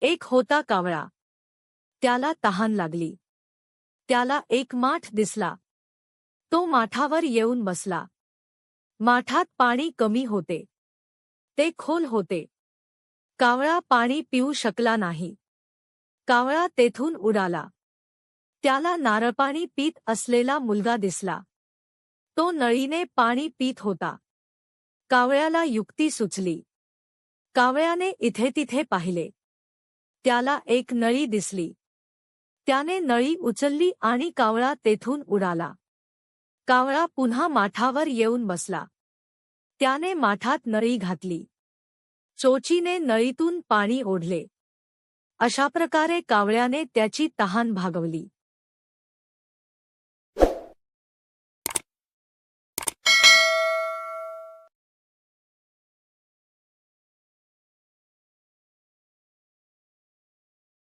एक होता कावळा. त्याला तहान लागली. त्याला एक माठ दिसला. तो माठावर येऊन बसला. माठात पाणी कमी होते. ते खोल होते. कावळा पाणी पिऊ शकला नाही. कावळा तेथून उडाला. त्याला नारळपाणी पीत असलेला मुलगा दिसला. तो नळीने पाणी पीत होता. कावळ्याला युक्ती सुचली. कावळ्याने इथे तिथे पाहिले. त्याला एक नळी दिसली. त्याने नळी उचलली आणि कावळा तेथून उडाला. कावळा पुन्हा माठावर येऊन बसला. त्याने माठात नळी घातली. चोचीने नळीतून पाणी ओढले. अशा प्रकारे कावळ्याने त्याची तहान भागवली.